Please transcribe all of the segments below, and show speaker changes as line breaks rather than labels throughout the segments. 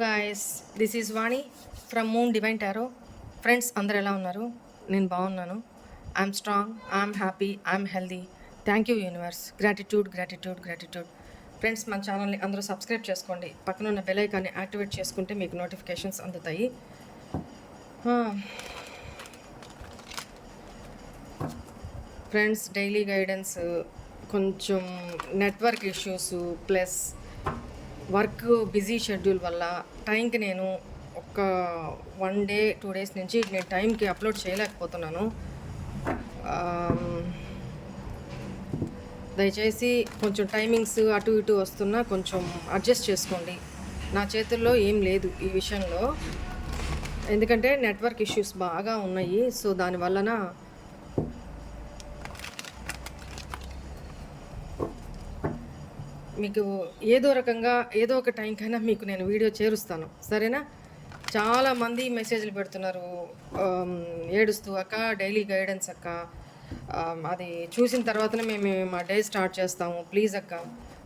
Guys this is Vani from moon divine tarot friends అందరు ఎలా ఉన్నారు? నేను బాగున్నాను. I'm strong I'm happy I'm healthy thank you universe gratitude gratitude gratitude friends మన ఛానల్ని అందరూ సబ్స్క్రైబ్ చేసుకోండి. పక్కన ఉన్న బెల్ ఐకాన్ని యాక్టివేట్ చేసుకుంటే మీకు నోటిఫికేషన్స్ అందుతాయి. ఫ్రెండ్స్ డైలీ గైడెన్స్ కొంచెం network issues plus work busy schedule వల్ల టైంకి నేను ఒక వన్ డే టూ డేస్ నుంచి నేను టైంకి అప్లోడ్ చేయలేకపోతున్నాను. దయచేసి కొంచెం టైమింగ్స్ అటు ఇటు వస్తున్నా కొంచెం అడ్జస్ట్ చేసుకోండి. నా చేతుల్లో ఏం లేదు ఈ విషయంలో. ఎందుకంటే నెట్వర్క్ ఇష్యూస్ బాగా ఉన్నాయి. సో దానివల్లన మీకు ఏదో రకంగా ఏదో ఒక టైంకైనా మీకు నేను వీడియో చేరుస్తాను. సరేనా? చాలా మంది మెసేజ్లు పెడుతున్నారు. ఏడుస్తూ అక్క డైలీ గైడెన్స్ అక్క. అది చూసిన తర్వాతనే మేము మా డే స్టార్ట్ చేస్తాము. ప్లీజ్ అక్క.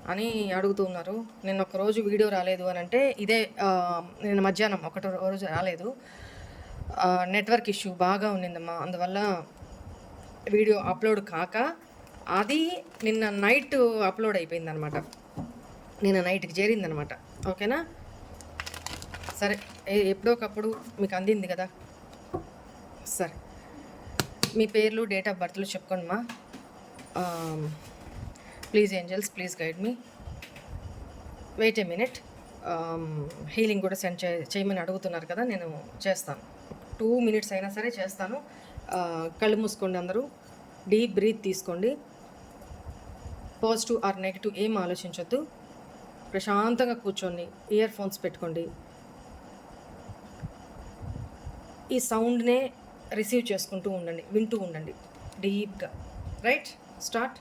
అని అడుగుతూ ఉన్నారు. నేను ఒక రోజు వీడియో రాలేదు అని అంటే ఇదే నేను మధ్యాహ్నం ఒకటో రోజు రాలేదు. నెట్వర్క్ ఇష్యూ బాగా ఉన్నిందమ్మా అందువల్ల వీడియో అప్లోడ్ కాక అది నిన్న నైట్ అప్లోడ్ అయిపోయింది నేను నైట్కి నైట్కి చేరిందనమాట. ఓకేనా? సరే ఎప్పుడో ఎప్పుడోకప్పుడు మీకు అందింది కదా? సరే. మీ పేర్లు డేట్ ఆఫ్ బర్త్లు చెప్పుకోండి మా. Please angels please guide me. Wait a minute. Healing కూడా సెండ్ చే చేయమని అడుగుతున్నారు కదా నేను చేస్తాను. టూ మినిట్స్ అయినా సరే చేస్తాను. కళ్ళు మూసుకోండి అందరూ. డీప్ బ్రీత్ తీసుకోండి. పాజిటివ్ ఆర్ నెగిటివ్ ఏం ఆలోచించొద్దు. ప్రశాంతంగా కూర్చొని ఇయర్ ఫోన్స్ పెట్టుకోండి. ఈ సౌండ్నే రిసీవ్ చేసుకుంటూ ఉండండి వింటూ ఉండండి. డీప్గా right start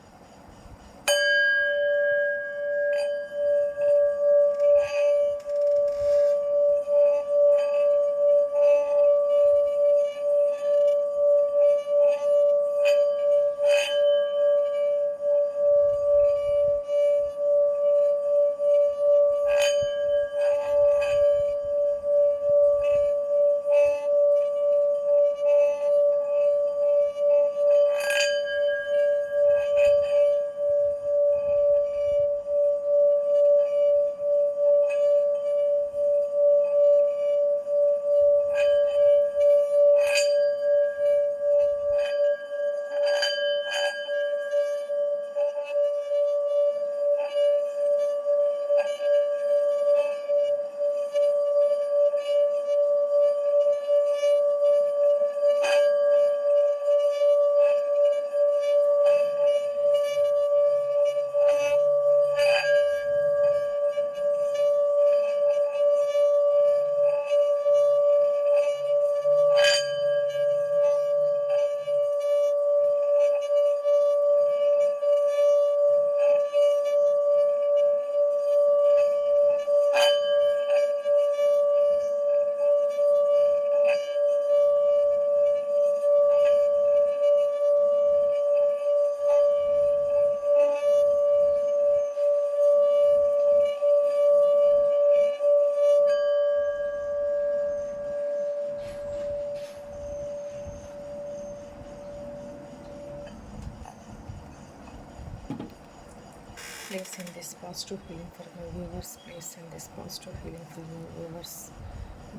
Place in this positive healing for my viewers. Place in this positive healing for my viewers.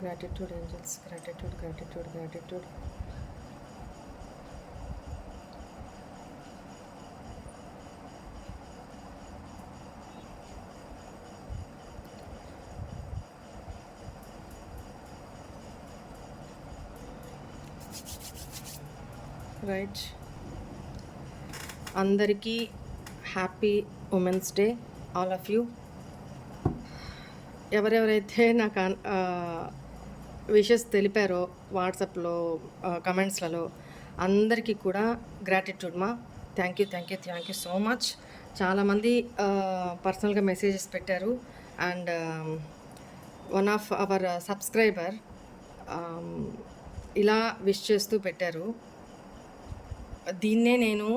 Gratitude, angels. Gratitude, gratitude, gratitude. Right అందరికీ happy women's day all of you. ఎవరెవరైతే నాకు wishes తెలిపారో వాట్సాప్లో కమెంట్స్లలో అందరికీ కూడా gratitude మా. Thank you thank you thank you so much. చాలామంది పర్సనల్గా messages పెట్టారు. And one of our subscriber ఇలా విష్ చేస్తూ పెట్టారు. దీన్నే నేను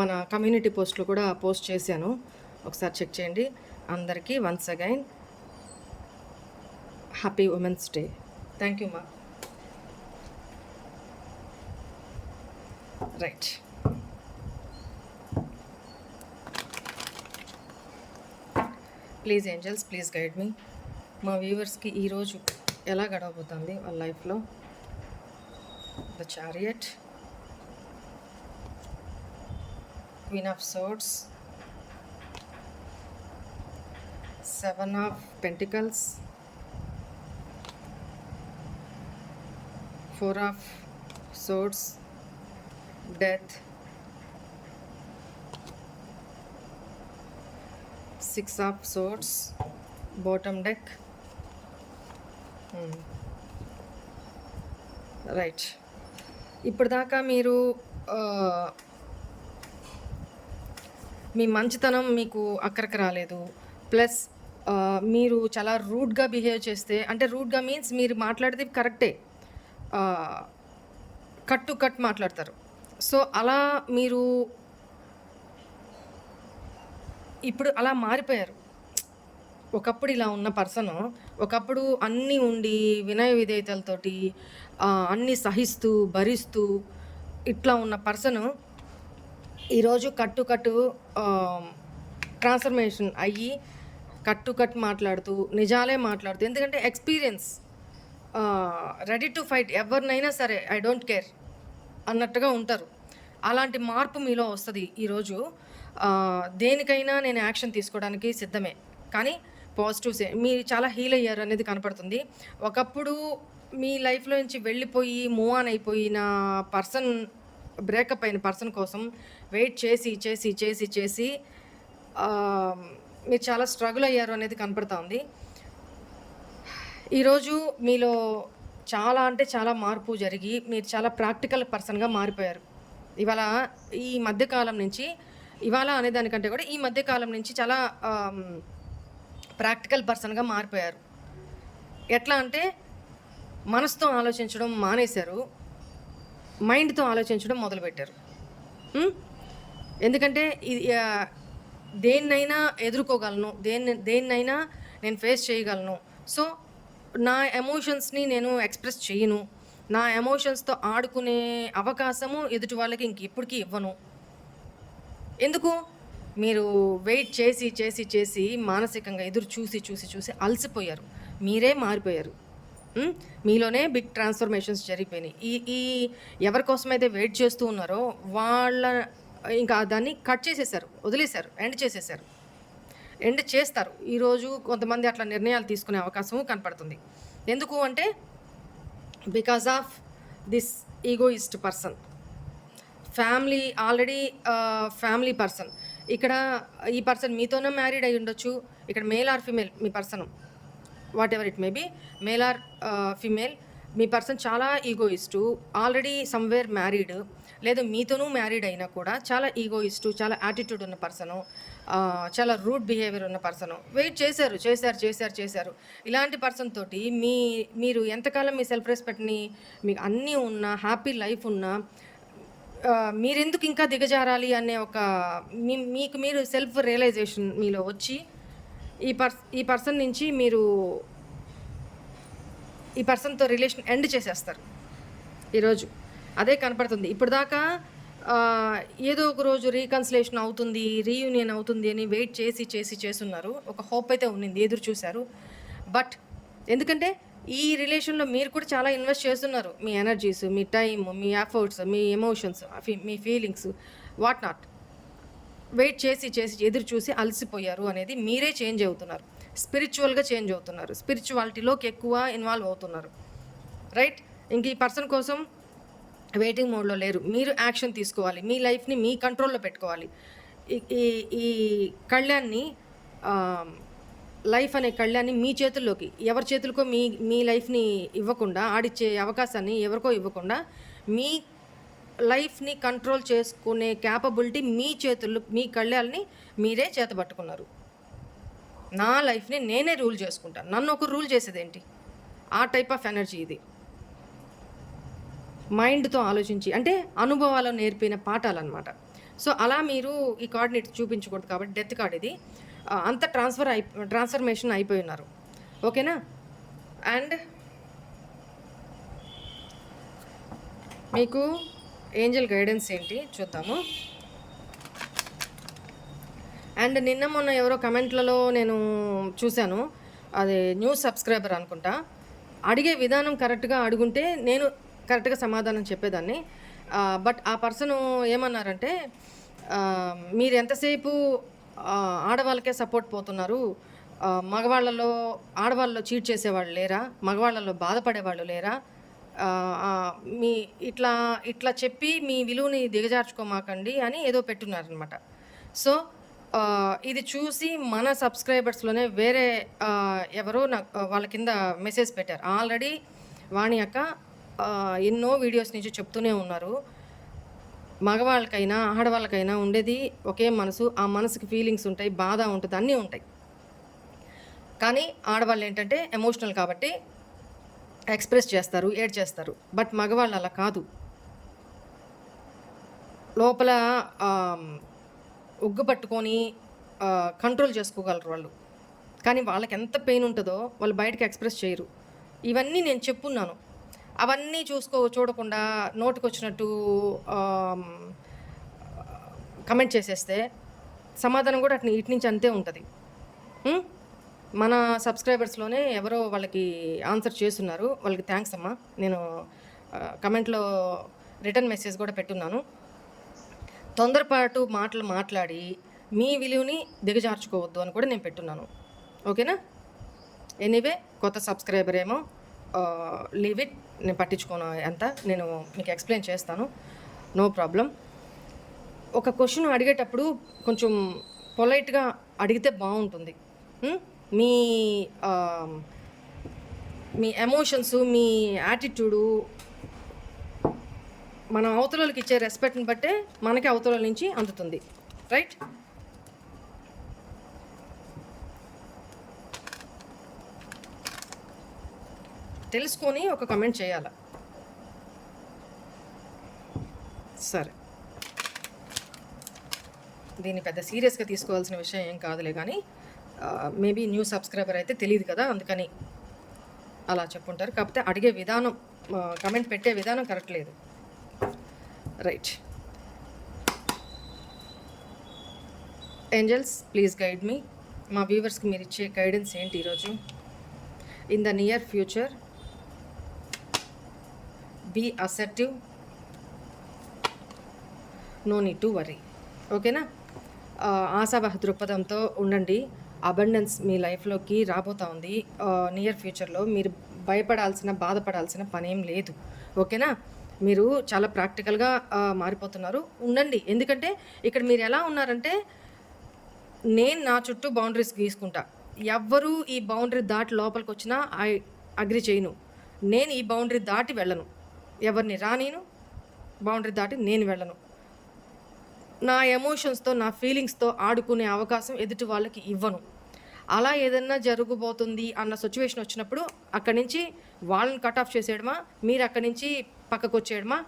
మన కమ్యూనిటీ పోస్ట్లో కూడా పోస్ట్ చేశాను. ఒకసారి చెక్ చేయండి. అందరికీ once again happy women's day thank you మా right please angels please guide me మా వ్యూవర్స్కి ఈరోజు ఎలా గడవబోతుంది వాళ్ళ లైఫ్లో the chariot queen of swords seven of pentacles four of swords death six of swords bottom deck right ఇప్పటిదాకా మీరు మీ మంచితనం మీకు అక్కడికి రాలేదు. ప్లస్ మీరు చాలా రూడ్గా బిహేవ్ చేస్తే అంటే రూడ్గా మీన్స్ మీరు మాట్లాడితే కరెక్టే. కట్ టు కట్ మాట్లాడతారు. సో అలా మీరు ఇప్పుడు అలా మారిపోయారు. ఒకప్పుడు ఇలా ఉన్న పర్సన్ ఒకప్పుడు అన్నీ ఉండి వినయ విధేయతలతోటి అన్నీ సహిస్తూ భరిస్తూ ఇట్లా ఉన్న పర్సన్ ఈరోజు కట్టు కట్టు ట్రాన్స్ఫర్మేషన్ అయ్యి కట్టు కట్ మాట్లాడుతూ నిజాలే మాట్లాడుతూ ఎందుకంటే ఎక్స్పీరియన్స్ రెడీ టు ఫైట్ ఎవరినైనా సరే ఐ డోంట్ కేర్ అన్నట్టుగా ఉంటారు. అలాంటి మార్పు మీలో వస్తుంది ఈరోజు. దేనికైనా నేను యాక్షన్ తీసుకోవడానికి సిద్ధమే. కానీ పాజిటివ్స్ మీరు చాలా హీల్ అయ్యారు అనేది కనపడుతుంది. ఒకప్పుడు మీ లైఫ్లో నుంచి వెళ్ళిపోయి మూవ్ ఆన్ అయిపోయిన పర్సన్ బ్రేకప్ అయిన పర్సన్ కోసం వెయిట్ చేసి చేసి చేసి చేసి మీరు చాలా స్ట్రగుల్ అయ్యారు అనేది కనపడతా ఉంది. ఈరోజు మీలో చాలా అంటే చాలా మార్పు జరిగి మీరు చాలా ప్రాక్టికల్ పర్సన్గా మారిపోయారు. ఇవాళ ఈ మధ్యకాలం నుంచి ఇవాళ అనే దానికంటే కూడా ఈ మధ్యకాలం నుంచి చాలా ప్రాక్టికల్ పర్సన్గా మారిపోయారు. ఎట్లా అంటే మనసుతో ఆలోచించడం మానేశారు. మైండ్తో ఆలోచించడం మొదలుపెట్టారు. ఎందుకంటే ఇది దేన్నైనా ఎదుర్కోగలను దేన్ని దేన్నైనా నేను ఫేస్ చేయగలను. సో నా ఎమోషన్స్ని నేను ఎక్స్ప్రెస్ చేయను. నా ఎమోషన్స్తో ఆడుకునే అవకాశము ఎదుటి వాళ్ళకి ఇంక ఇప్పటికీ ఇవ్వను. ఎందుకు? మీరు వెయిట్ చేసి చేసి చేసి మానసికంగా ఎదురు చూసి చూసి చూసి అలసిపోయారు. మీరే మారిపోయారు. మీలోనే బిగ్ ట్రాన్స్ఫర్మేషన్స్ జరిగిపోయినాయి. ఈ ఈ ఎవరి కోసమైతే వెయిట్ చేస్తూ ఉన్నారో వాళ్ళ ఇంకా దాన్ని కట్ చేసేసారు వదిలేశారు ఎండ్ చేసేసారు. ఎండ్ చేస్తారు. ఈరోజు కొంతమంది అట్లా నిర్ణయాలు తీసుకునే అవకాశం కనపడుతుంది. ఎందుకు అంటే because of this egoist person family already family person ఇక్కడ ఈ పర్సన్ మీతోనే మ్యారీడ్ అయి ఉండొచ్చు ఇక్కడ male or female me person whatever it may be male or female me person చాలా ఈగోయిస్టు ఆల్రెడీ సమ్వేర్ మ్యారీడ్ లేదా మీతోనూ మ్యారీడ్ అయినా కూడా చాలా ఈగోయిస్టు చాలా యాటిట్యూడ్ ఉన్న పర్సను చాలా రూడ్ బిహేవియర్ ఉన్న పర్సను వెయిట్ చేశారు చేశారు చేశారు చేశారు. ఇలాంటి పర్సన్ తోటి మీ మీరు ఎంతకాలం మీ సెల్ఫ్ రెస్పెక్ట్ని మీకు అన్నీ ఉన్న హ్యాపీ లైఫ్ ఉన్నా మీరెందుకు ఇంకా దిగజారాలి అనే ఒక మీ మీకు మీరు సెల్ఫ్ రియలైజేషన్ మీలో వచ్చి ఈ పర్స్ ఈ పర్సన్ నుంచి మీరు ఈ పర్సన్తో రిలేషన్ ఎండ్ చేసేస్తారు. ఈరోజు అదే కనపడుతుంది. ఇప్పుడు దాకా ఏదో ఒక రోజు రీకన్సిలేషన్ అవుతుంది రీయూనియన్ అవుతుంది అని వెయిట్ చేసి చేసి చేస్తున్నారు. ఒక హోప్ అయితే ఉన్నింది ఎదురు చూశారు. బట్ ఎందుకంటే ఈ రిలేషన్లో మీరు కూడా చాలా ఇన్వెస్ట్ చేస్తున్నారు. మీ ఎనర్జీస్ మీ టైమ్ మీ ఎఫర్ట్స్ మీ ఎమోషన్స్ మీ ఫీలింగ్స్ వాట్ నాట్. వెయిట్ చేసి చేసి ఎదురు చూసి అలసిపోయారు అనేది మీరే చేంజ్ అవుతున్నారు. స్పిరిచువల్గా చేంజ్ అవుతున్నారు. స్పిరిచువాలిటీలోకి ఎక్కువ ఇన్వాల్వ్ అవుతున్నారు. రైట్? ఇంక ఈ పర్సన్ కోసం వెయిటింగ్ మోడ్లో లేరు. మీరు యాక్షన్ తీసుకోవాలి. మీ లైఫ్ని మీ కంట్రోల్లో పెట్టుకోవాలి. ఈ- ఈ ఈ కళ్యాణ్ని లైఫ్ అనే కళ్యాణ్ని మీ చేతుల్లోకి ఎవరి చేతులకో మీ మీ లైఫ్ని ఇవ్వకుండా ఆడిచ్చే అవకాశాన్ని ఎవరికో ఇవ్వకుండా మీ లైఫ్ని కంట్రోల్ చేసుకునే క్యాపబిలిటీ మీ చేతుల్లో మీ కళ్యాణ్ని మీరే చేతబట్టుకున్నారు. నా లైఫ్ని నేనే రూల్ చేసుకుంటాను నన్ను ఒక రూల్ చేసేదేంటి? ఆ టైప్ ఆఫ్ ఎనర్జీ ఇది. మైండ్తో ఆలోచించి అంటే అనుభవాలు నేర్పిన పాఠాలు అనమాట సో అలా మీరు ఈ కార్డ్ని చూపించకూడదు కాబట్టి డెత్ కార్డ్ ఇది. అంత ట్రాన్స్ఫర్ అయి ట్రాన్స్ఫర్మేషన్ అయిపోయి ఉన్నారు. ఓకేనా? అండ్ మీకు ఏంజల్ గైడెన్స్ ఏంటి చూద్దాము. అండ్ నిన్న మొన్న ఎవరో కమెంట్లలో నేను చూశాను. అది న్యూస్ సబ్స్క్రైబర్ అనుకుంటా. అడిగే విధానం కరెక్ట్గా అడుగుంటే నేను కరెక్ట్గా సమాధానం చెప్పేదాన్ని. బట్ ఆ పర్సన్ ఏమన్నారంటే మీరు ఎంతసేపు ఆడవాళ్ళకే సపోర్ట్ పోతున్నారు? మగవాళ్ళలో ఆడవాళ్ళలో చీట్ చేసేవాళ్ళు లేరా? మగవాళ్ళలో బాధపడేవాళ్ళు లేరా? మీ ఇట్లా ఇట్లా చెప్పి మీ విలువని దిగజార్చుకోమాకండి అని ఏదో పెట్టున్నారనమాట. సో ఇది చూసి మన సబ్స్క్రైబర్స్లోనే వేరే ఎవరో నాకు వాళ్ళ కింద మెసేజ్ పెట్టారు. ఆల్రెడీ వాణి అక్క ఎన్నో వీడియోస్ నుంచి చెప్తూనే ఉన్నారు. మగవాళ్ళకైనా ఆడవాళ్ళకైనా ఉండేది ఒకే మనసు ఆ మనసుకి ఫీలింగ్స్ ఉంటాయి బాధ ఉంటుంది అన్నీ ఉంటాయి. కానీ ఆడవాళ్ళు ఏంటంటే ఎమోషనల్ కాబట్టి ఎక్స్ప్రెస్ చేస్తారు ఏడ్ చేస్తారు బట్ మగవాళ్ళు అలా కాదు. లోపల ఉగ్గు పట్టుకొని కంట్రోల్ చేసుకోగలరు వాళ్ళు. కానీ వాళ్ళకి ఎంత పెయిన్ ఉంటుందో వాళ్ళు బయటకు ఎక్స్ప్రెస్ చేయరు. ఇవన్నీ నేను చెప్పున్నాను. అవన్నీ చూసుకో చూడకుండా నోటికి వచ్చినట్టు కమెంట్ చేసేస్తే సమాధానం కూడా అట్ని ఇటు నుంచి అంతే ఉంటుంది. మన సబ్స్క్రైబర్స్లోనే ఎవరో వాళ్ళకి ఆన్సర్ చేస్తున్నారు. వాళ్ళకి థ్యాంక్స్ అమ్మా. నేను కమెంట్లో రిటర్న్ మెసేజ్ కూడా పెట్టున్నాను. తొందరపాటు మాటలు మాట్లాడి మీ విలువని దిగజార్చుకోవద్దు అని కూడా నేను పెట్టున్నాను. ఓకేనా? ఎనీవే కొత్త సబ్స్క్రైబర్ ఏమో లీవ్ ఇట్. నేను పట్టించుకోను అంత. నేను మీకు ఎక్స్ప్లెయిన్ చేస్తాను. No problem. ఒక క్వశ్చన్ అడిగేటప్పుడు కొంచెం పొలైట్గా అడిగితే బాగుంటుంది. మీ um, మీ ఎమోషన్స్ మీ యాటిట్యూడు మన అవతలకి ఇచ్చే రెస్పెక్ట్ని బట్టే మనకి అవతల నుంచి అందుతుంది. రైట్ తెలుసుకొని ఒక కమెంట్ చేయాల? సరే. దీన్ని పెద్ద సీరియస్గా తీసుకోవాల్సిన విషయం ఏం కాదులే కానీ మేబీ న్యూ సబ్స్క్రైబర్ అయితే తెలియదు కదా అందుకని అలా చెప్పుంటారు. కాకపోతే అడిగే విధానం కమెంట్ పెట్టే విధానం కరెక్ట్ లేదు. Right angels please guide me మా వ్యూవర్స్కి మీరు ఇచ్చే గైడెన్స్ ఏంటి ఈరోజు? In the near future be acceptive no need to worry ఓకేనా ఆ, ఆశావహ దృక్పథంతో ఉండండి. అబండెన్స్ మీ లైఫ్లోకి రాబోతా ఉంది. నియర్ ఫ్యూచర్లో మీరు భయపడాల్సిన బాధపడాల్సిన పనేం లేదు. ఓకేనా మీరు చాలా ప్రాక్టికల్గా మారిపోతున్నారు. ఉండండి. ఎందుకంటే ఇక్కడ మీరు ఎలా ఉన్నారంటే నేను నా చుట్టూ బౌండరీస్ గీసుకుంటా. ఎవ్వరూ ఈ బౌండరీ దాటి లోపలికి వచ్చినా ఐ అగ్రి చేయను. నేను ఈ బౌండరీ దాటి వెళ్ళను. ఎవరిని? రానీను బౌండరీ దాటి నేను వెళ్ళను. నా ఎమోషన్స్తో నా ఫీలింగ్స్తో ఆడుకునే అవకాశం ఎదుటి వాళ్ళకి ఇవ్వను. అలా ఏదన్నా జరగబోతుంది అన్న సిచ్యువేషన్ వచ్చినప్పుడు అక్కడి నుంచి వాళ్ళని కట్ ఆఫ్ చేసేయడమా? మీరు అక్కడి నుంచి పక్కకు వచ్చేయడమా?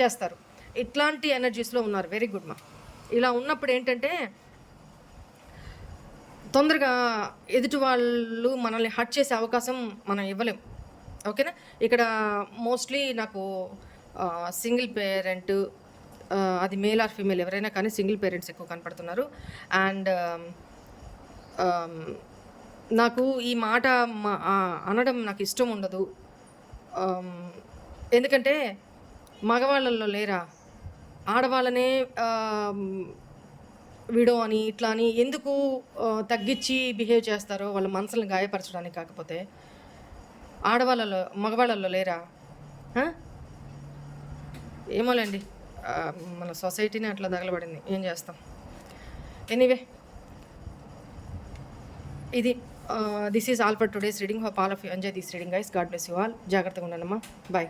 చేస్తారు. ఇట్లాంటి ఎనర్జీస్లో ఉన్నారు. వెరీ గుడ్ మా. ఇలా ఉన్నప్పుడు ఏంటంటే తొందరగా ఎదుటి వాళ్ళు మనల్ని హట్ చేసే అవకాశం మనం ఇవ్వలేం. ఓకేనా ఇక్కడ మోస్ట్లీ నాకు సింగిల్ పేరెంట్ అది మేల్ ఆర్ ఫీమేల్ ఎవరైనా కానీ సింగిల్ పేరెంట్స్ ఎక్కువ కనపడుతున్నారు. అండ్ నాకు ఈ మాట మా- అనడం నాకు ఇష్టం ఉండదు. ఎందుకంటే మగవాళ్ళల్లో లేరా? ఆడవాళ్ళనే విడో అని ఇట్లా అని ఎందుకు తగ్గించి బిహేవ్ చేస్తారో వాళ్ళ మనసులను గాయపరచడానికి కాకపోతే ఆడవాళ్ళలో మగవాళ్ళల్లో లేరా? ఏమోలేండి. మన సొసైటీనే అట్లా తగలబడింది. ఏం చేస్తాం? ఎనీవే ఇది this is all for today's reading hope all of you enjoy this reading guys God bless you all జాగ్రత్తగా ఉండండి అమ్మా. బాయ్